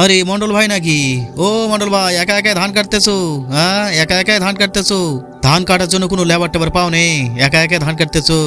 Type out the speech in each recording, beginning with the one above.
আরে মন্ডল ভাই নাকি? ও মন্ডল ভাই, একা একা ধান কাটতেছো? হ্যাঁ একা একাই ধান কাটতেছো? ধান কাটার জন্য কোনো লেবার টেবার পাও নেই? একা একা ধান কাটতেছো?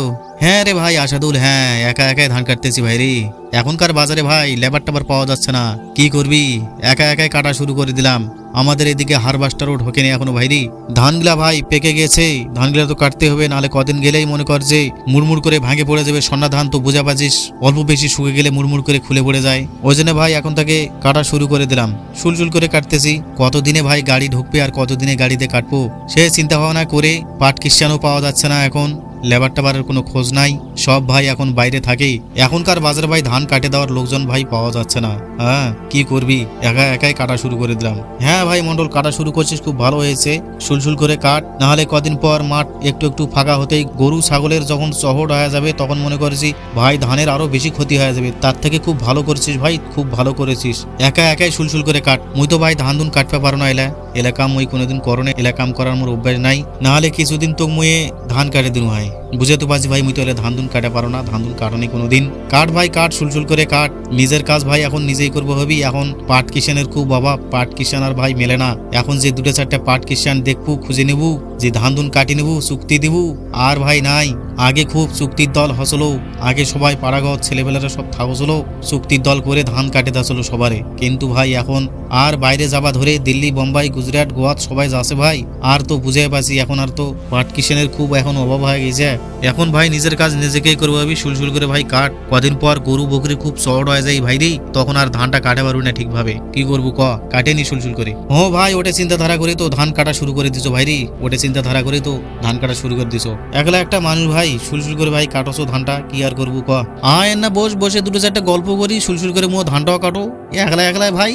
হ্যাঁ রে ভাই আশাদুল হ্যাঁ একা একাই ধান কাটতেছি ভাই রে। এখনকার বাজারে ভাই, লেবার টেবার পাওয়া যাচ্ছে না। কি করবি? একা একাই কাটা শুরু করে দিলাম। আমাদের এদিকে হারবাস্টারও ঢোকেনি এখনও ভাইরি। ধানগুলা ভাই পেকে গেছে। ধানগুলা তো কাটতে হবে নাহলে কদিন গেলেই মনে কর যে মুড়মুড় করে ভাঙে পড়ে যাবে। সন্না ধান তো বোঝা পাচ্ছিস, অল্প বেশি শুকে গেলে মুড়মুড় করে খুলে পড়ে যায়। ওই জন্য ভাই এখন তাকে কাটা শুরু করে দিলাম। শুলশুল করে কাটতেছি। কতদিনে ভাই গাড়ি ঢুকবে আর কতদিনে গাড়িতে কাটবো, সে চিন্তা ভাবনা করে পাট কিষানও পাওয়া যাচ্ছে না এখন। লেবার টাবারের কোনো খোঁজ নাই, সব ভাই এখন বাইরে থাকে এখনকার বাজারে ভাই ধান কাটে দেওয়ার লোকজন ভাই পাওয়া যাচ্ছে না। হ্যাঁ কি করবি? একা একাই কাটা শুরু করে দিলাম। হ্যাঁ ভাই, মন্ডল, কাটা শুরু করছিস, খুব ভালো হয়েছে। সুলসুল করে কাট, নাহলে কদিন পর মাঠ একটু একটু ফাঁকা হতেই গরু, ছাগলের যখন চহট হয়ে যাবে, তখন মনে করেছি ভাই ধানের আরও বেশি ক্ষতি হয়ে যাবে। তার থেকে খুব ভালো করেছিস ভাই, খুব ভালো করেছিস। একা একাই সুলসুল করে কাট। মুই তো ভাই ধান ধুন কাটতে পারো না এলা। এলাকা মুই কোনোদিন করনে এলাকাম করার মোর অভ্যাস নাই। নাহলে কিছুদিন তো মুয়ে ধান কাটে দিন ভাই। বুঝে তো পারছি ভাই, মুই তো এলে ধান ধুন কাটা পারো না ধান ধুন কাটনি কোনোদিন। কাট ভাই, কাট, সুলসুল করে কাট। নিজের কাজ ভাই, এখন নিজেই করব হবি এখন পাট কিষানের খুব বাবা পাট কিষান আর ভাই মেলে না। এখন যে দুটো চারটা পাট কিষান দেখব, খুঁজে নেবু, যে ধান ধুন কাটি নেবু চুক্তি দিবু, আর ভাই নাই। আগে খুব চুক্তির দল হসলো, আগে সবাই পাড়াগত ছেলেবেলারা সব থাকছিল চুক্তির দল করে ধান কাটে দাসলো সবারে। কিন্তু ভাই, এখন আর বাইরে যাবা ধরে দিল্লি, বোম্বাই, গুজরাট, গোয়াত সবাই যাচ্ছে ভাই। আর তো বুঝে পাচ্ছি এখন আর তো পাট কিষানের খুব এখন অভাব হয়ে গেছে। এখন ভাই নিজের কাজ নিজেকেই করব ভাবি, সুলসুল করে ভাই কাট। কদিন পর গরু বকরি খুব চড় হয়ে যায় ভাই রে তখন আর ধানটা কাটে পারবি না ঠিকভাবে। কি করব ক? কাটেনি সুলসুল করে। ও ভাই, ওটা চিন্তাধারা করে তো ধান কাটা শুরু করে দিছো ভাই রে ওটা চিন্তাধারা করে তো ধান কাটা শুরু করে দিছো। একলা একটা মানুষ ভাই সুলসুল করে ভাই কাটোছো ধানটা, কি আর করব ক? না, বস, বসে দুটো চারটে গল্প করি, সুলসুল করে মো ধানটাও কাটো। একলা একলা ভাই,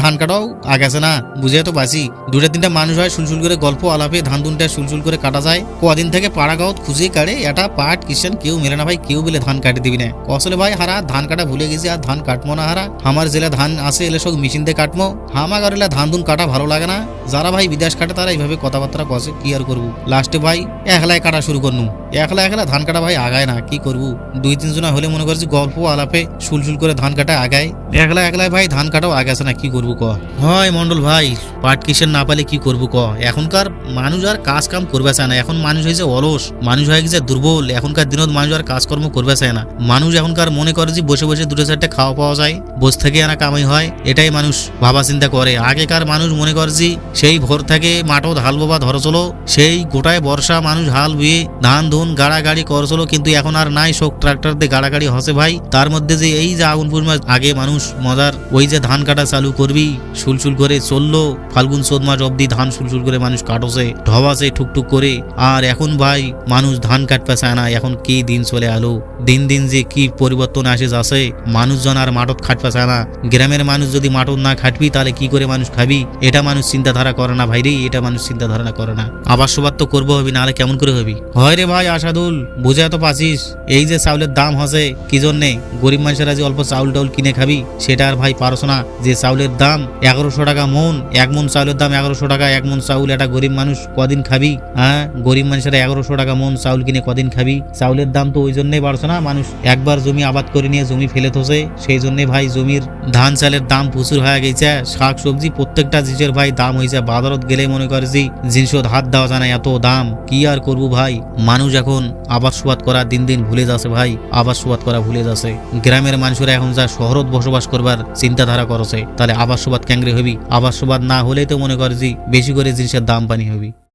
ধান কাটাও আগেছে না, বুঝে তো বাসি দুটা তিনটা মানুষ হয়, সুলসুল করে গল্প আলাপে, ধান দুনটা সুলসুল করে কাটা যায়। কদিন থেকে পাড়া গাঁত খুঁজে কাটে এটা পাট কিষান কেউ মেলে না ভাই, কেউ বলে ধান কাটে দিবি না। কসলে ভাই, হারা, ধান কাটা ভুলে গেছি, আর ধান কাটবো না হারা। আমার জেলা ধান আছে, এলে সব মেশিন দিয়ে কাটমো। হামা গেলে ধান দুন কাটা ভালো লাগে না। যারা ভাই বিদেশ কাটে, তারা এইভাবে কথাবার্তা কষে কি আর করব? লাস্টে ভাই, একলাই কাটা শুরু করনু। একলা একলা ধান কাটা ভাই আগায় না, কি করব? দুই তিনজনা হলে মনে করছি গল্প আলাপে সুলসুল করে ধান কাটা আগায়। একলা একলাই ভাই ধান কাটাও আগাছে না, কি করব ক? হয় মন্ডল ভাই, পাট কিসের না পালে কি করব ক? এখনকার মানুষ আর কাজ কাম করবে চায় না, এখন মানুষ হয়েছে অলস। মানুষ হয়ে গেছে দুর্বল, এখনকার দিনত মানুষ আর কাজকর্ম করবে চায় না। মানুষ এখনকার মনে করে যে বসে বসে দুটো চারটে খাওয়া পাওয়া যায়, বসে থেকে আনা কামাই হয়, এটাই মানুষ ভাবা চিন্তা করে। আগেকার মানুষ মনে করে যে সেই ভোর থেকে মাঠও ঢালবো বা ধরো চলো, সেই গোটায় বর্ষা মানুষ হাল বুয়ে ধান ধুন গাড়াগাড়ি করছিল, কিন্তু এখন আর নাই শোক। ট্রাক্টর দিয়ে গাড়াগাড়ি হসে ভাই। তার মধ্যে যে এই যে আগুন পূর্ণিমা আগে মানুষ মজার ওই যে ধান কাটা চালু করবি, সুলসুল করে চলল, ফাল্গুন চোদ মাস অব্দি ধান সুলসুল করে মানুষ কাটছে, ঢবাছে ঠুকঠুক করে। আর এখন ভাই, মানুষ ধান কাটতে চায় না, এখন কি দিন চলে আলো? দিন দিন যে কি পরিবর্তন আসে যাচ্ছে, মানুষজন আর মাঠত খাটতে চায় না। গ্রামের মানুষ যদি মাঠত না খাটবি, তাহলে কি করে মানুষ খাবি? এটা মানুষ চিন্তাধারা করে না ভাই রে, এটা মানুষ চিন্তাধারা করে না। আবার সবার তো করব হবি, নাহলে কেমন করে হবি? হয় রে ভাই আসাদুল, বুঝে তো পাচ্ছিস? এই যে চাউলের দাম হসে, কি জন্যে? গরিব মানুষেরা যে অল্প চাউল টাউল কিনে খাবি, সেটা আর ভাই পারছ না। যে চাউলের দাম এগারোশো টাকা মন, এক মন চাউলের দাম এগারোশো টাকা, এক মন চাউল এটা গরিব মানুষ কদিন খাবি? হ্যাঁ গরিব মানুষেরা এগারোশো টাকা মন চাউল কিনে কদিন খাবি? চাউলের দাম তো ওই জন্যই বাড়ছে না মানুষ। একবার জমি আবাদ করে নিয়ে জমি ফেলে থসে, সেই জন্যে ভাই জমির ধান চালের দাম প্রচুর হয়ে গেছে। শাক সবজি প্রত্যেকটা জিনিসের ভাই দাম হয়েছে বাজারত গেলে মনে করে যে জিনিসত হাত দেওয়া যায় না এত দাম। কি আর করব ভাই? মানুষ এখন আবাস সুবাদ করা দিন দিন ভুলে যাচ্ছে ভাই আবাস সুবাদ করা ভুলে যাচ্ছে। গ্রামের মানুষরা এখন যা শহরত বসবাস করবার চিন্তাধারা করছে, তাহলে আবাস সুবাদ ক্যাংরে হবি? আবাস সুবাদ না হলেই তো মনে করে যে বেশি করে জিনিসের দাম পানি হবি।